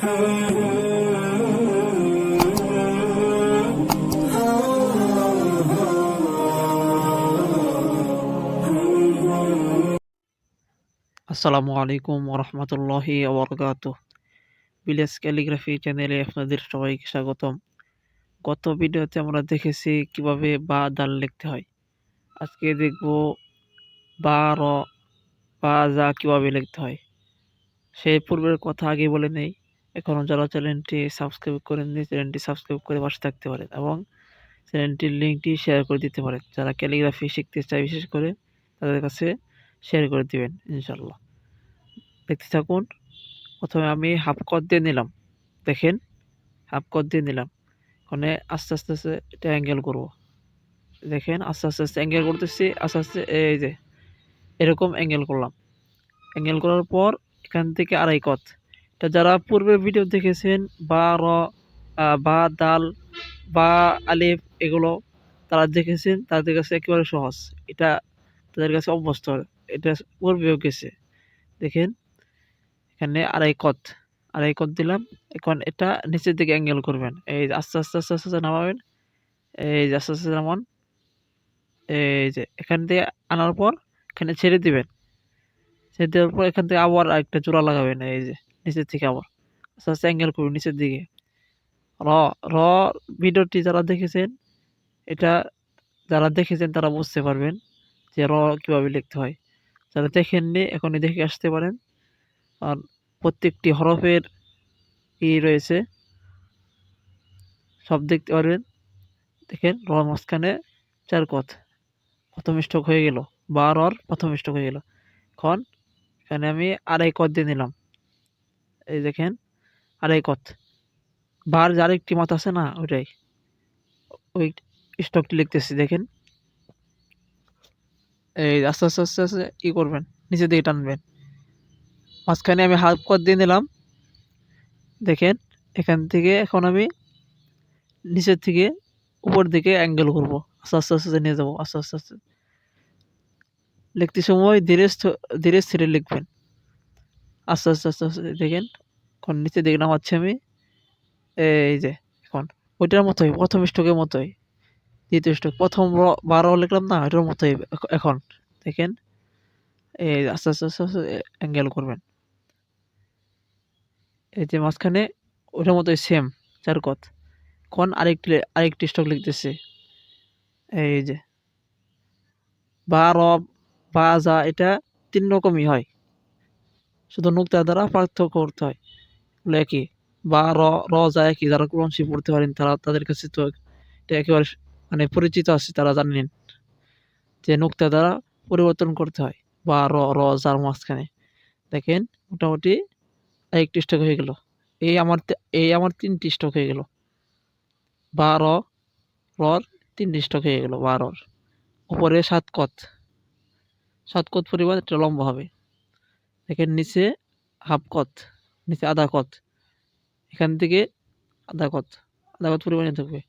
আসসালামু আলাইকুম ওরহমতুল্লাহি ওবরকাত ভিলেজ ক্যালিগ্রাফি চ্যানেলে আপনাদের সবাইকে স্বাগতম। গত ভিডিওতে আমরা দেখেছি কীভাবে বা দাল লিখতে হয়। আজকে দেখব বা, র, বা, যা কীভাবে লিখতে হয়। সেই পূর্বের কথা আগে বলে নেই। এখনও যারা চ্যানেলটি সাবস্ক্রাইব করেননি চ্যানেলটি সাবস্ক্রাইব করে পাশে থাকতে পারেন এবং চ্যানেলটির লিঙ্কটি শেয়ার করে দিতে পারেন। যারা ক্যালিগ্রাফি শিখতে চায়, বিশেষ করে তাদের কাছে শেয়ার করে দিবেন ইনশাল্লাহ দেখতে থাকুন, প্রথমে আমি হাফ কট দিয়ে নিলাম। দেখেন, হাফ কট দিয়ে নিলাম। ওখানে আস্তে আস্তে আস্তে এটা অ্যাঙ্গেল করব। দেখেন, আস্তে আস্তে আস্তে অ্যাঙ্গেল করতেছি, আস্তে আস্তে, এই যে, এরকম অ্যাঙ্গেল করলাম। অ্যাঙ্গেল করার পর এখান থেকে আড়াই কত? এটা যারা পূর্বের ভিডিও দেখেছেন, বা র বা, দাল, বা, আলিফ এগুলো তারা দেখেছেন, তাদের কাছে একেবারে সহজ। এটা তাদের কাছে অভ্যস্ত। এটা পূর্বেও গেছে। দেখেন, এখানে আড়াই কত আড়াই কত দিলাম। এখন এটা নিচের দিকে অ্যাঙ্গেল করবেন। এই আস্তে আস্তে আস্তে আস্তে নামাবেন। এই যে আস্তে আস্তে নামান। এই যে এখান থেকে আনার পর এখানে ছেড়ে দিবেন। ছেড়ে দেওয়ার পর এখান থেকে আবার আরেকটা জোড়া লাগাবেন। এই যে নিচের থেকে আবার। আস্তে আস্তে অ্যাঙ্গেল করবেন নিচের দিকে। র র ভিডিওটি যারা দেখেছেন, এটা যারা দেখেছেন তারা বুঝতে পারবেন যে র কীভাবে লিখতে হয়। যারা দেখেননি, এখনই দেখে আসতে পারেন। আর প্রত্যেকটি হরফের ই রয়েছে। সব দেখতে পারবেন। দেখেন, র মাঝখানে চার কথ। প্রথম স্টক হয়ে গেল। বা রর প্রথম স্টক হয়ে গেল। এখন এখানে আমি আড়াই কত দিয়ে নিলাম। এই দেখেন আর এই কথ বার যার একটি মত আছে না, ওইটাই। ওই স্টকটি লিখতেছি, দেখেন। এই আস্তে আস্তে আস্তে আস্তে, ই করবেন, নিচে দিকে টানবেন। মাঝখানে আমি হাফ কত দিয়ে নিলাম। দেখেন, এখান থেকে এখন আমি নিচের থেকে উপর দিকে অ্যাঙ্গেল করব। আস্তে আস্তে আস্তে নিয়ে যাব, আস্তে আস্তে আস্তে। লিখতে সময় ধীরে ধীরে স্থিরে লিখবেন। আস্তে আস্তে আস্তে আস্তে, দেখেন। এখন নিচের দিকে নামাচ্ছি আমি, এই যে এখন ওইটার মতোই, প্রথম স্টকের মতোই, দ্বিতীয় স্টক প্রথম বারো লিখলাম না, ওইটার মতোই এখন, দেখেন, এই আস্তে আস্তে আস্তে আস্তে অ্যাঙ্গেল করবেন। এই যে মাঝখানে ওটার মতোই সেম চার কত। এখন আরেকটি আরেকটি স্টক লিখতেছে, এই যে বা র বা যা এটা তিন রকমই হয়। শুধু নুক্তা দ্বারা পার্থক্য করতে হয়। একই বা র র যা একই যারা কোরআন পড়তে পারেন, তারা তাদের কাছে তো এটা একেবারে মানে পরিচিত আছে, তারা জানেন যে নুক্তা দ্বারা পরিবর্তন করতে হয়, বা র র যার মাঝখানে। দেখেন, মোটামুটি একটি স্টক হয়ে গেল। এই আমার এই আমার তিনটি স্টক হয়ে গেল। বারো রর তিনটি স্টক হয়ে গেল বারোর উপরে সাত কত। সাত কত পরিমাণ? একটা লম্বা হবে। দেখেন নিচে হাফ কত। নিচে আধা কত এখান থেকে আধা কত আধা কত পরিমাণে থাকবে।